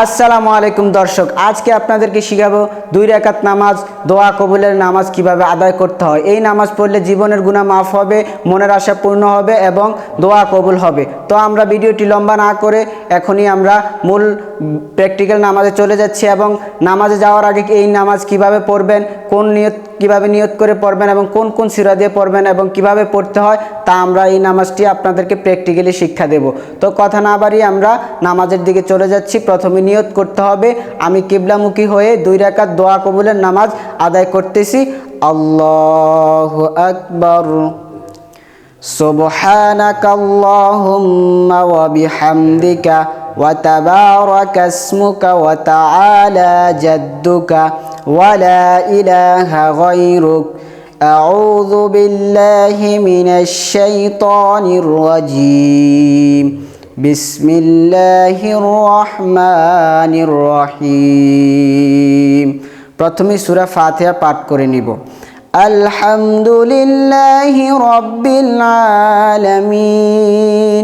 আসসালামু আলাইকুম দর্শক, আজকে আপনাদেরকে শিখাবো দুই রেখাত নামাজ, দোয়া কবুলের নামাজ কীভাবে আদায় করতে হয়। এই নামাজ পড়লে জীবনের গুণা মাফ হবে, মনের আশা পূর্ণ হবে এবং দোয়া কবুল হবে। তো আমরা ভিডিওটি লম্বা না করে এখনই আমরা মূল প্র্যাকটিক্যাল নামাজে চলে যাচ্ছি এবং নামাজে যাওয়ার আগে এই নামাজ কীভাবে পড়বেন, কোন নিয়ত কীভাবে নিয়ত করে পড়বেন এবং কোন কোন সিরা দিয়ে পড়বেন এবং কীভাবে পড়তে হয়, তা আমরা এই নামাজটি আপনাদেরকে প্র্যাকটিক্যালি শিক্ষা দেব। তো কথা না বাড়িয়ে আমরা নামাজের দিকে চলে যাচ্ছি। প্রথমে নিয়ত করতে হবে, আমি কিবলামুখী হয়ে দুই রাকাত দোয়া কবুলের নামাজ আদায় করতেছি। আল্লাহ আকবর। সুবহানাকাল্লাহুম্মা কাল্লাহ বিহামদিকা। وتبارك اسمك وتعالى جدك ولا إله غيرك أعوذ بالله من الشيطان الرجيم بسم الله الرحمن الرحيم প্রথমে সূরা ফাতিহা পাঠ করে নিব আলহামদুলিল্লাহি রব্বিল আলামিন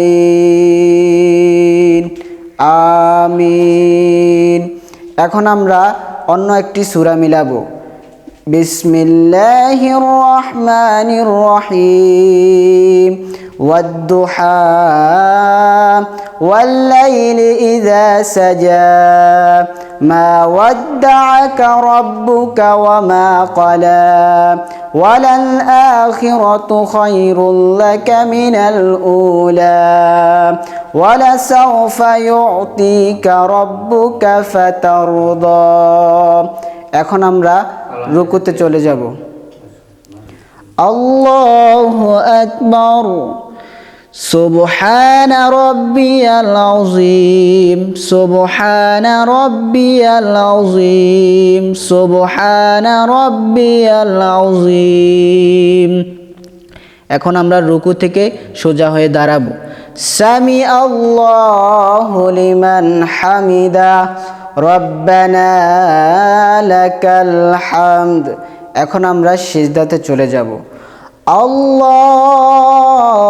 এখন আমরা অন্য একটি সুরা মিলাবো। বিসমিল্লাহির রহমানির রহিম। ওয়াদ্দুহা والليل إذا سجى ما ودعك ربك وما قلى وللآخرة خير لك من الأولى ولسوف يعطيك ربك فترضى এখন আমরা রুকুতে চলে যাব আল্লাহু আকবার سبحان ربي العظيم سبحان ربي العظيم سبحان ربي العظيم এখন আমরা রুকু থেকে সোজা হয়ে দাঁড়াবো সামি আল্লাহ লিমান হামিদা রব্বানা লাকাল হামদ এখন আমরা সিজদাতে চলে যাব আল্লাহু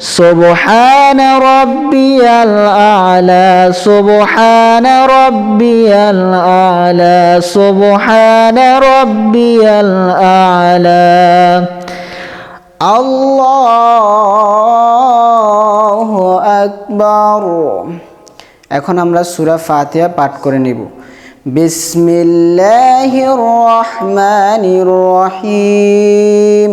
سبحان ربي الأعلى سبحان ربي الأعلى سبحان ربي الأعلى الله أكبر এখন আমরা সূরা ফাতিহা পাঠ করে নিব বিসমিল্লাহির রহমানির রহিম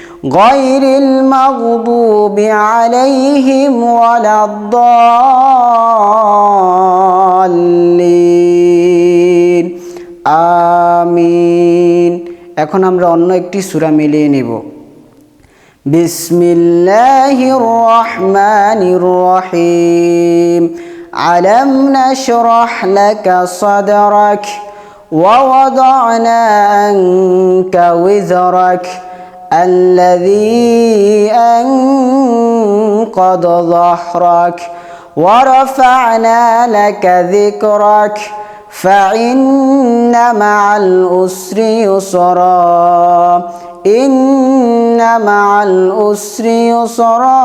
غير المغضوب عليهم ولا الضالين আমিন এখন আমরা অন্য একটি সূরা মিলিয়ে নিব বিসমিল্লাহির রহমানির রহিম আলম নাশরাহ লাকা সাদরাক ووضعنا عنك وزرك الذي أنقض ظهرك ورفعنا لك ذكرك فإن مع الأسر يسرا إن مع الأسر يسرا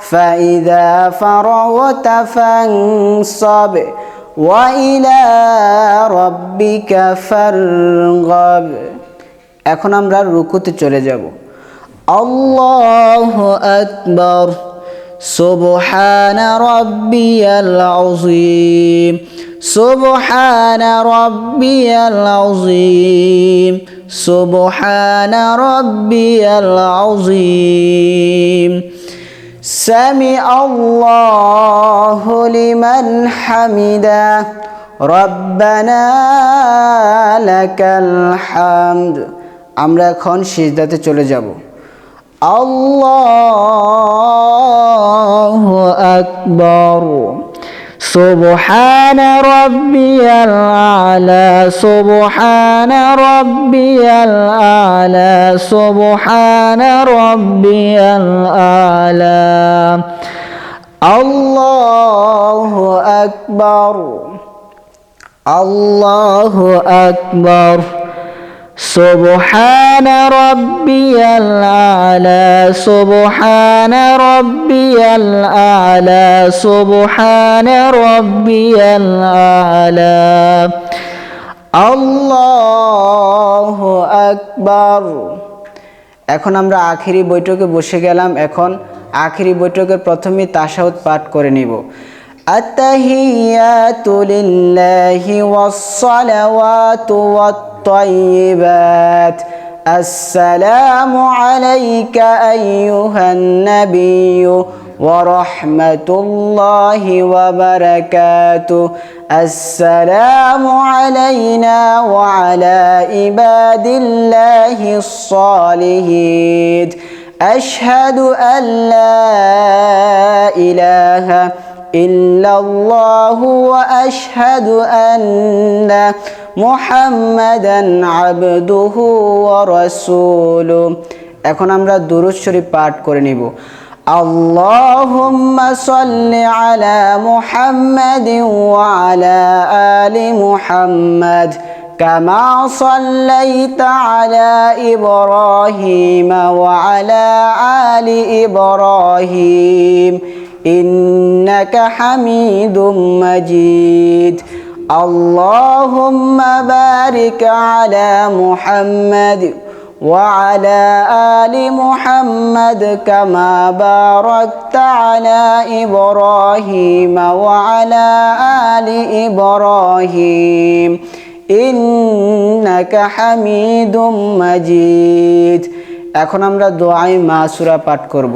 فإذا فرغت فانصب وإلى ربك فارغب. এখন আমরা রুকুতে চলে যাব আল্লাহু আকবার সুবহান রাব্বিয়াল আযীম সুবহান রাব্বিয়াল আযীম সুবহান রাব্বিয়াল আযীম سمع الله لمن حمده ربنا لك الحمد আমরা এখন সিজদাতে চলে যাব আল্লাহু আকবার سبحان ربي الأعلى سبحان ربي الأعلى سبحان ربي الأعلى الله أكبر الله أكبر سبحان ربي الأعلى سبحان ربي الأعلى سبحان ربي الأعلى الله أكبر এখন আমরা আখেরি বৈঠকে বসে গেলাম এখন আখেরি বৈঠকের প্রথমে তাশাহুদ পাঠ করে নিব التحيات لله والصلوات والطيبات. السلام عليك أيها النبي ورحمة الله وبركاته. السلام علينا وعلى عباد الله الصالحين. أشهد أن لا إله إلا الله وأشهد أن محمدا عبده ورسوله এখন আমরা দুরুদ শরীফ পাঠ করে নিব اللهم صل على محمد وعلى آل محمد كما صليت على إبراهيم وعلى آل إبراهيم إنك حميد مجيد اللهم بارك على محمد وعلى آل محمد كما باركت على إبراهيم وعلى آل إبراهيم إنك حميد مجيد এখন আমরা দোয়াই মাসুরা পাঠ করব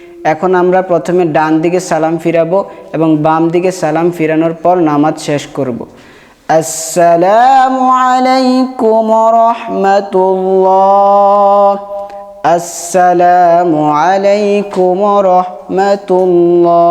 এখন আমরা প্রথমে ডান দিকে সালাম ফিরাবো এবং বাম দিকে সালাম ফিরানোর পর নামাজ শেষ করব। আসসালামু আলাইকুম রহমতুল্লাহ। আসসালামু আলাইকুম রহমতুল্লাহ।